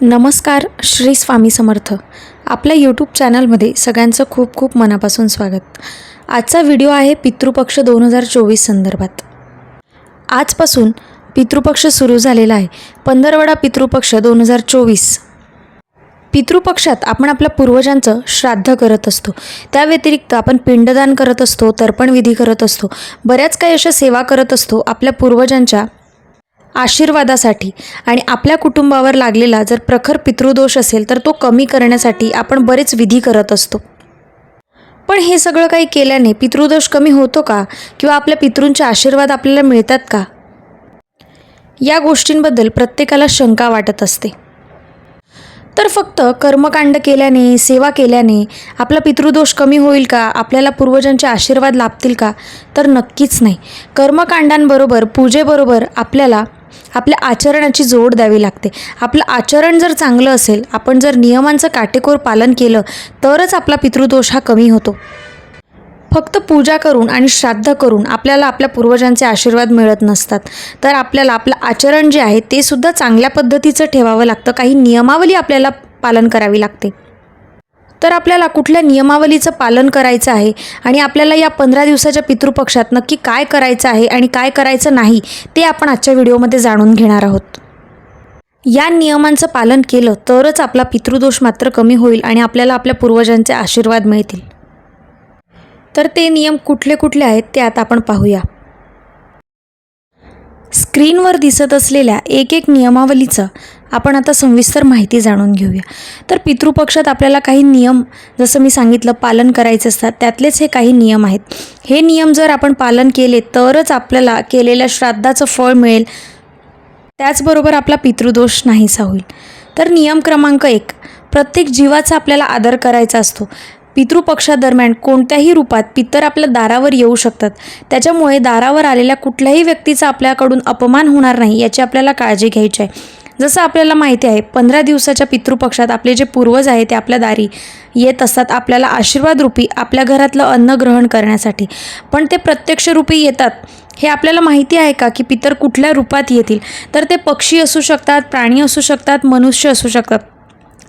नमस्कार श्री स्वामी समर्थ. आपल्या यूट्यूब चॅनलमध्ये सगळ्यांचं खूप खूप मनापासून स्वागत. आजचा व्हिडिओ आहे पितृपक्ष दोन हजार चोवीस संदर्भात. आजपासून पितृपक्ष सुरू झालेला आहे पंधरवडा पितृपक्ष दोन हजार चोवीस. पितृपक्षात आपण आपल्या पूर्वजांचं श्राद्ध करत असतो. त्या व्यतिरिक्त आपण पिंडदान करत असतो तर्पणविधी करत असतो. बऱ्याच काही अशा सेवा करत असतो आपल्या पूर्वजांच्या आशीर्वादासाठी आणि आपल्या कुटुंबावर लागलेला जर प्रखर पितृदोष असेल तर तो कमी करण्यासाठी आपण बरेच विधी करत असतो. पण हे सगळं काही केल्याने पितृदोष कमी होतो का? किंवा आपल्या पितृंचे आशीर्वाद आपल्याला मिळतात का? या गोष्टींबद्दल प्रत्येकाला शंका वाटत असते. तर फक्त कर्मकांड केल्याने सेवा केल्याने आपला पितृदोष कमी होईल का? आपल्याला पूर्वजांचे आशीर्वाद लाभतील का? तर नक्कीच नाही. कर्मकांडांबरोबर पूजेबरोबर आपल्याला आपल्या आचरणाची जोड द्यावी लागते. आपलं आचरण जर चांगलं असेल आपण जर नियमांचं काटेकोर पालन केलं तरच आपला पितृदोष हा कमी होतो. फक्त पूजा करून आणि श्राद्ध करून आपल्याला आपल्या पूर्वजांचे आशीर्वाद मिळत नसतात. तर आपल्याला आपलं आचरण जे आहे ते सुद्धा चांगल्या पद्धतीचं ठेवावं लागतं. काही नियमावली आपल्याला पालन करावी लागते. तर आपल्याला कुठल्या नियमावलीचं पालन करायचं आहे? आणि आपल्याला या पंधरा दिवसाच्या पितृपक्षात नक्की काय करायचं आहे आणि काय करायचं नाही ते आपण आजच्या व्हिडिओमध्ये जाणून घेणार आहोत. या नियमांचं पालन केलं तरच आपला पितृदोष मात्र कमी होईल आणि आपल्याला आपल्या पूर्वजांचे आशीर्वाद मिळतील. तर ते नियम कुठले कुठले आहेत ते आता आपण पाहूया. स्क्रीनवर दिसत असलेल्या एक एक नियमावलीचं आपण आता सविस्तर माहिती जाणून घेऊया. तर पितृपक्षात आपल्याला काही नियम जसं मी सांगितलं पालन करायचे असतात. त्यातलेच हे काही नियम आहेत. हे नियम जर आपण पालन केले तरच आपल्याला केलेल्या श्राद्धाचं फळ मिळेल. त्याचबरोबर आपला पितृदोष नाहीसा होईल. तर नियम क्रमांक एक प्रत्येक जीवाचा आपल्याला आदर करायचा असतो. पितृपक्षादरम्यान कोणत्याही रूपात पितर आपल्या दारावर येऊ शकतात. त्याच्यामुळे दारावर आलेल्या कुठल्याही व्यक्तीचा आपल्याकडून अपमान होणार नाही याची आपल्याला काळजी घ्यायची आहे. जसं आपल्याला माहिती आहे पंधरा दिवसाच्या पितृपक्षात आपले जे पूर्वज आहे ते आपल्या दारी येत असतात आपल्याला आशीर्वाद रूपी आपल्या घरातलं अन्न ग्रहण करण्यासाठी. पण ते प्रत्यक्ष रूपी येतात. हे आपल्याला माहिती आहे का की पितर कुठल्या रूपात येतील? तर ते पक्षी असू शकतात प्राणी असू शकतात मनुष्य असू शकतात.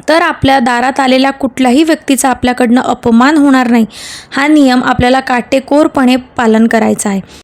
तर आपल्या दारात आलेल्या कुठल्याही व्यक्तीचा आपल्याकडनं अपमान होणार नाही. हा नियम आपल्याला काटेकोरपणे पालन करायचा आहे.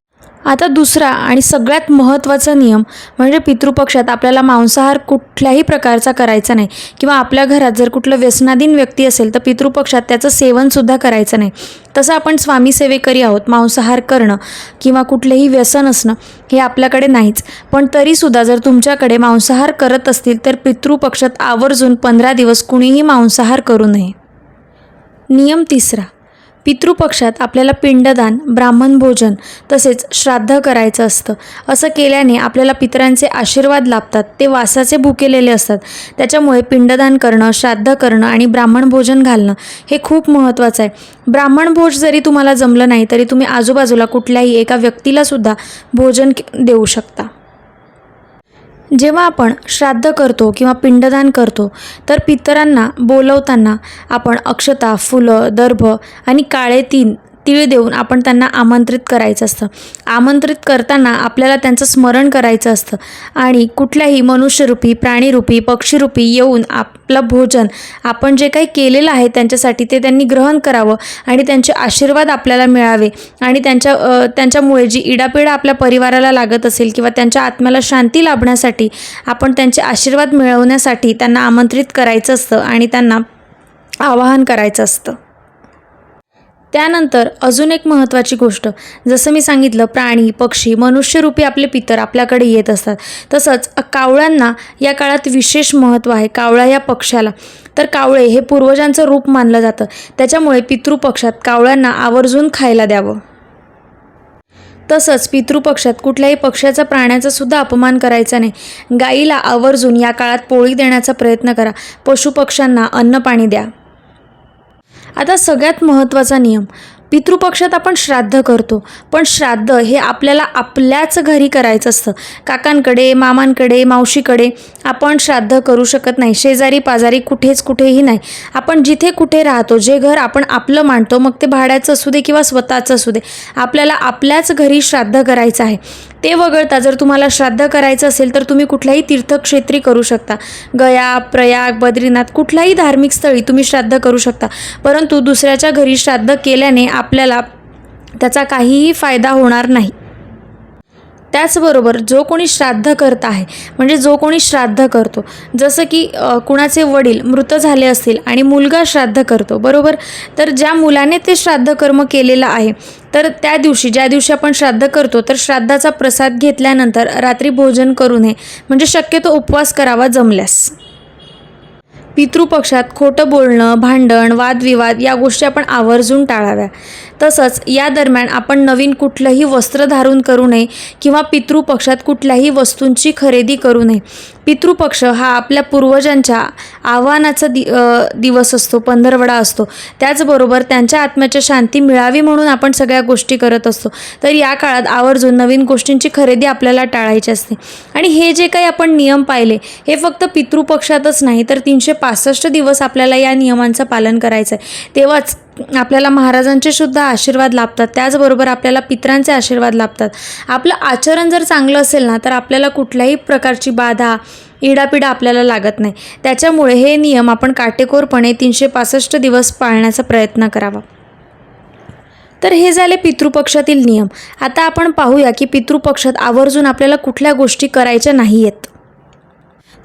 आता दुसरा आणि सगळ्यात महत्त्वाचा नियम म्हणजे पितृपक्षात आपल्याला मांसाहार कुठल्याही प्रकारचा करायचा नाही. किंवा आपल्या घरात जर कुठलं व्यसनाधीन व्यक्ती असेल तर पितृपक्षात त्याचं सेवनसुद्धा करायचं नाही. तसं आपण स्वामी सेवेकरी आहोत मांसाहार करणं किंवा कुठलेही व्यसन असणं हे आपल्याकडे नाहीच. पण तरीसुद्धा जर तुमच्याकडे मांसाहार करत असतील तर पितृपक्षात आवर्जून पंधरा दिवस कुणीही मांसाहार करू नये. नियम तिसरा. पितृपक्षात आपल्याला पिंडदान ब्राह्मण भोजन तसेच श्राद्ध करायचं असतं. असं केल्याने आपल्याला पितरांचे आशीर्वाद लाभतात ते वासाचे भुकेलेले असतात. त्याच्यामुळे पिंडदान करणं श्राद्ध करणं आणि ब्राह्मण भोजन घालणं हे खूप महत्त्वाचं आहे. ब्राह्मण भोज जरी तुम्हाला जमलं नाही तरी तुम्ही आजूबाजूला कुठल्याही एका व्यक्तीलासुद्धा भोजन देऊ शकता. जेव्हा आपण श्राद्ध करतो किंवा पिंडदान करतो तर पितरांना बोलवताना आपण अक्षता फुलं दर्भ आणि काळे तीन तीळ देऊन आपण त्यांना आमंत्रित करायचं असतं. आमंत्रित करताना आपल्याला त्यांचं स्मरण करायचं असतं. आणि कुठल्याही मनुष्यरूपी प्राणीरूपी पक्षीरूपी येऊन आपलं भोजन आपण जे काही केलेलं आहे त्यांच्यासाठी ते त्यांनी ग्रहण करावं आणि त्यांचे आशीर्वाद आपल्याला मिळावे. आणि त्यांच्या त्यांच्यामुळे जी इडापिडा आपल्या परिवाराला लागत असेल किंवा त्यांच्या आत्म्याला शांती लाभण्यासाठी आपण त्यांचे आशीर्वाद मिळवण्यासाठी त्यांना आमंत्रित करायचं असतं आणि त्यांना आवाहन करायचं असतं. त्यानंतर अजून एक महत्त्वाची गोष्ट. जसं मी सांगितलं प्राणी पक्षी मनुष्यरूपी आपले पितर आपल्याकडे येत असतात. तसंच कावळ्यांना या काळात विशेष महत्त्व आहे कावळा या पक्षाला तर कावळे हे पूर्वजांचं रूप मानलं जातं. त्याच्यामुळे पितृपक्षात कावळ्यांना आवर्जून खायला द्यावं. तसंच पितृपक्षात कुठल्याही पक्षाचा प्राण्याचा सुद्धा अपमान करायचा नाही. गाईला आवर्जून या काळात पोळी देण्याचा प्रयत्न करा. पशुपक्ष्यांना अन्न पाणी द्या. आता सगळ्यात महत्त्वाचा नियम पितृपक्षात आपण श्राद्ध करतो. पण श्राद्ध हे आपल्याला आपल्याच घरी करायचं असतं. काकांकडे मामांकडे मावशीकडे आपण श्राद्ध करू शकत नाही. शेजारी पाजारी कुठेच कुठेही नाही. आपण जिथे कुठे राहतो जे घर आपण आपलं मानतो मग ते भाड्याचं असू दे किंवा स्वतःचं असू दे आपल्याला आपल्याच घरी श्राद्ध करायचं आहे. ते वगळता. जर तुम्हाला श्राद्ध करायचं असेल तर तुम्ही कुठल्याही तीर्थक्षेत्री करू शकता. गया प्रयाग बद्रीनाथ कुठल्याही धार्मिक स्थळी तुम्ही श्राद्ध करू शकता. परंतु दुसऱ्याच्या घरी श्राद्ध केल्याने आपल्याला त्याचा काहीही फायदा होणार नाही. त्याचबरोबर जो कोणी श्राद्ध करत आहे म्हणजे जो कोणी श्राद्ध करतो जसं की कुणाचे वडील मृत झाले असतील आणि मुलगा श्राद्ध करतो बरोबर? तर ज्या मुलाने ते श्राद्ध कर्म केलेलं आहे तर त्या दिवशी ज्या दिवशी आपण श्राद्ध करतो तर श्राद्धाचा प्रसाद घेतल्यानंतर रात्री भोजन करू नये म्हणजे शक्यतो उपवास करावा जमल्यास. पितृपक्षात खोटं बोलणं भांडण वादविवाद या गोष्टी आपण आवर्जून टाळाव्या तसंच या दरम्यान आपण नवीन कुठलंही वस्त्र धारण करू नये किंवा पितृपक्षात कुठल्याही वस्तूंची खरेदी करू नये. पितृपक्ष हा आपल्या पूर्वजांच्या आव्हानाचा दि दिवस असतो पंधरवडा असतो. त्याचबरोबर त्यांच्या आत्म्याच्या शांती मिळावी म्हणून आपण सगळ्या गोष्टी करत असतो. तर या काळात आवर्जून नवीन गोष्टींची खरेदी आपल्याला टाळायची असते. आणि हे जे काही आपण नियम पाहिले हे फक्त पितृपक्षातच नाही तर तीनशे पासष्ट दिवस आपल्याला या नियमांचं पालन करायचं आहे तेव्हाच आपल्याला महाराजांचे सुद्धा आशीर्वाद लाभतात. त्याचबरोबर आपल्याला पित्रांचे आशीर्वाद लाभतात. आपलं आचरण जर चांगलं असेल ना तर आपल्याला कुठल्याही प्रकारची बाधा इडापिडा आपल्याला लागत नाही. त्याच्यामुळे हे नियम आपण काटेकोरपणे तीनशे पासष्ट दिवस पाळण्याचा प्रयत्न करावा. तर हे झाले पितृपक्षातील नियम. आता आपण पाहूया की पितृपक्षात आवर्जून आपल्याला कुठल्या गोष्टी करायच्या नाही आहेत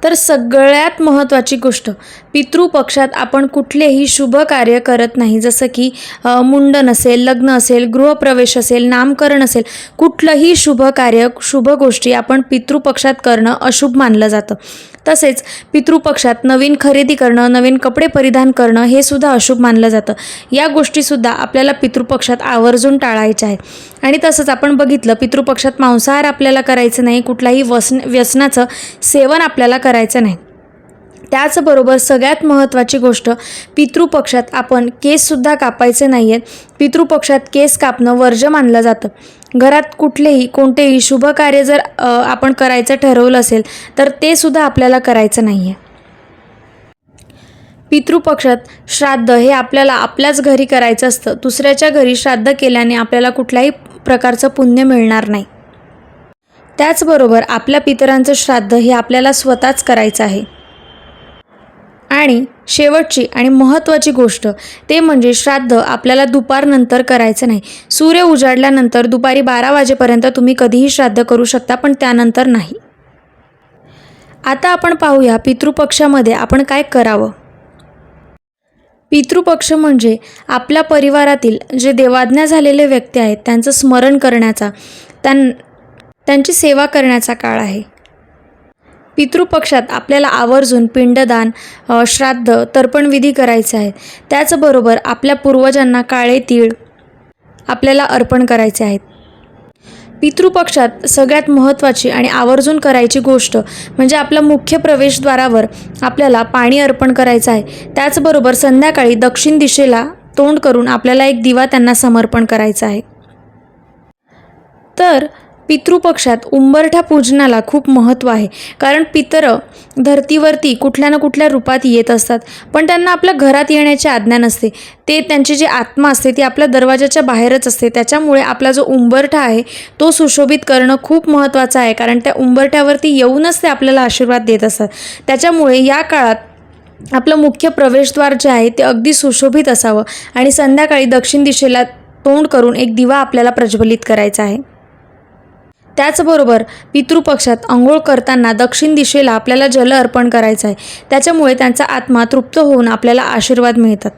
तर सगळ्यात महत्त्वाची गोष्ट पितृपक्षात आपण कुठलेही शुभ कार्य करत नाही. जसं की मुंडन असेल लग्न असेल गृहप्रवेश असेल नामकरण असेल कुठलंही शुभ कार्य शुभ गोष्टी आपण पितृपक्षात करणं अशुभ मानलं जातं. तसेच पितृपक्षात नवीन खरेदी करणं नवीन कपडे परिधान करणं हे सुद्धा अशुभ मानलं जातं. या गोष्टीसुद्धा आपल्याला पितृपक्षात आवर्जून टाळायच्या आहेत. आणि तसंच आपण बघितलं पितृपक्षात मांसाहार आपल्याला करायचं नाही कुठलाही वसन व्यसनाचं सेवन आपल्याला करायचं नाही. त्याचबरोबर सगळ्यात महत्त्वाची गोष्ट पितृपक्षात आपण केससुद्धा कापायचे नाही आहेत पितृपक्षात केस कापणं वर्ज्य मानलं जातं. घरात कुठलेही कोणतेही शुभ कार्य जर आपण करायचं ठरवलं असेल तर ते सुद्धा आपल्याला करायचं नाही आहे पितृपक्षात श्राद्ध हे आपल्याला आपल्याच घरी करायचं असतं. दुसऱ्याच्या घरी श्राद्ध केल्याने आपल्याला कुठल्याही प्रकारचं पुण्य मिळणार नाही. त्याचबरोबर आपल्या पितरांचं श्राद्ध हे आपल्याला स्वतःच करायचं आहे. आणि शेवटची आणि महत्त्वाची गोष्ट ते म्हणजे श्राद्ध आपल्याला दुपारनंतर करायचं नाही. सूर्य उजाडल्यानंतर दुपारी बारा वाजेपर्यंत तुम्ही कधीही श्राद्ध करू शकता पण त्यानंतर नाही. आता आपण पाहूया पितृपक्षामध्ये आपण काय करावं? पितृपक्ष म्हणजे आपल्या परिवारातील जे देवाज्ञा झालेले व्यक्ती आहेत त्यांचं स्मरण करण्याचा त्यां त्यांची सेवा करण्याचा काळ आहे. पितृपक्षात आपल्याला आवर्जून पिंडदान श्राद्ध तर्पणविधी करायचे आहेत. त्याचबरोबर आपल्या पूर्वजांना काळे तीळ आपल्याला अर्पण करायचे आहेत. पितृपक्षात सगळ्यात महत्त्वाची आणि आवर्जून करायची गोष्ट म्हणजे आपल्या मुख्य प्रवेशद्वारावर आपल्याला पाणी अर्पण करायचं आहे. त्याचबरोबर संध्याकाळी दक्षिण दिशेला तोंड करून आपल्याला एक दिवा त्यांना समर्पण करायचा आहे. तर पितृपक्षात उंबरठा पूजनाला खूप महत्त्व आहे. कारण पितर धर्तीवरती कुठल्या ना कुठल्या रूपात येत असतात. पण त्यांना आपल्या घरात येण्याची आज्ञा नसते. ते त्यांची जी आत्मा असते ती आपल्या दरवाजाच्या बाहेरच असते. त्याच्यामुळे आपला जो उंबरठा आहे तो सुशोभित करणं खूप महत्त्वाचं आहे. कारण त्या उंबरठ्यावरती येऊनच ते आपल्याला आशीर्वाद देत असतात. त्याच्यामुळे या काळात आपलं मुख्य प्रवेशद्वार जे आहे ते अगदी सुशोभित असावं. आणि संध्याकाळी दक्षिण दिशेला तोंड करून एक दिवा आपल्याला प्रज्वलित करायचा आहे. त्याचबरोबर पितृपक्षात आंघोळ करताना दक्षिण दिशेला आपल्याला जल अर्पण करायचं आहे. त्याच्यामुळे त्यांचा आत्मा तृप्त होऊन आपल्याला आशीर्वाद मिळतात.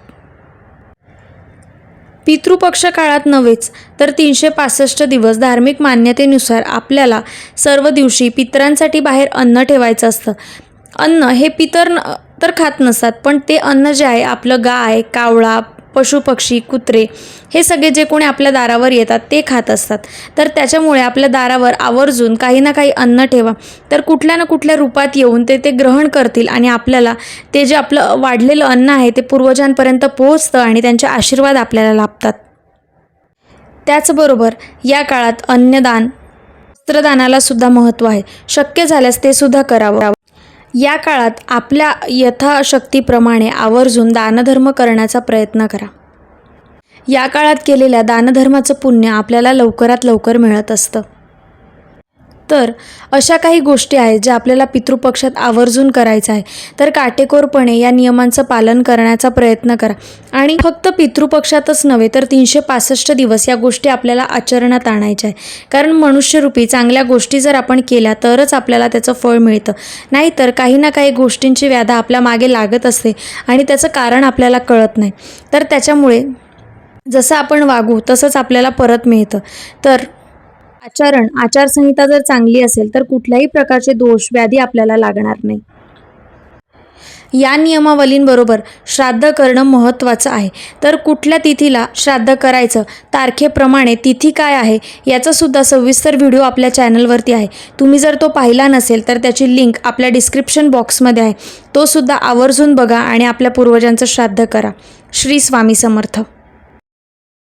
पितृपक्ष काळात नव्हेच तर तीनशे पासष्ट दिवस धार्मिक मान्यतेनुसार आपल्याला सर्व दिवशी पितरांसाठी बाहेर अन्न ठेवायचं असतं. अन्न हे पितर न- तर खात नसतात पण ते अन्न जे आहे आपलं गाय कावळा पशुपक्षी कुत्रे हे सगळे जे कोणी आपल्या दारावर येतात ते खात असतात. तर त्याच्यामुळे आपल्या दारावर आवर्जून काही ना काही अन्न ठेवा. तर कुठल्या ना कुठल्या रूपात येऊन ते ते ग्रहण करतील आणि आपल्याला ते जे आपलं वाढलेलं अन्न आहे ते पूर्वजांपर्यंत पोहोचतं आणि त्यांचे आशीर्वाद आपल्याला लाभतात. त्याचबरोबर या काळात अन्नदान वस्त्रदानाला सुद्धा महत्त्व आहे. शक्य झाल्यास ते सुद्धा करावं. या काळात आपल्या यथाशक्तीप्रमाणे आवर्जून दानधर्म करण्याचा प्रयत्न करा. या काळात केलेल्या दानधर्माचं पुण्य आपल्याला लवकरात लवकर मिळत असतं. तर अशा काही गोष्टी आहेत ज्या आपल्याला पितृपक्षात आवर्जून करायचं आहे. तर काटेकोरपणे या नियमांचं पालन करण्याचा प्रयत्न करा. आणि फक्त पितृपक्षातच नव्हे तर तीनशे पासष्ट दिवस या गोष्टी आपल्याला आचरणात आणायच्या आहे कारण मनुष्यरूपी चांगल्या गोष्टी जर आपण केल्या तरच आपल्याला त्याचं फळ मिळतं. नाहीतर काही ना काही गोष्टींची व्याधा आपल्या मागे लागत असते आणि त्याचं कारण आपल्याला कळत नाही. तर त्याच्यामुळे जसं आपण वागू तसंच आपल्याला परत मिळतं. तर आचरण आचारसंहिता जर चांगली असेल तर कुठल्याही प्रकारचे दोष व्याधी आपल्याला लागणार नाही. या नियमावलींबरोबर श्राद्ध करणं महत्त्वाचं आहे. तर कुठल्या तिथीला श्राद्ध करायचं? तारखेप्रमाणे तिथी काय आहे? याचासुद्धा सविस्तर व्हिडिओ आपल्या चॅनलवरती आहे. तुम्ही जर तो पाहिला नसेल तर त्याची लिंक आपल्या डिस्क्रिप्शन बॉक्समध्ये आहे. तो सुद्धा आवर्जून बघा आणि आपल्या पूर्वजांचं श्राद्ध करा. श्री स्वामी समर्थ.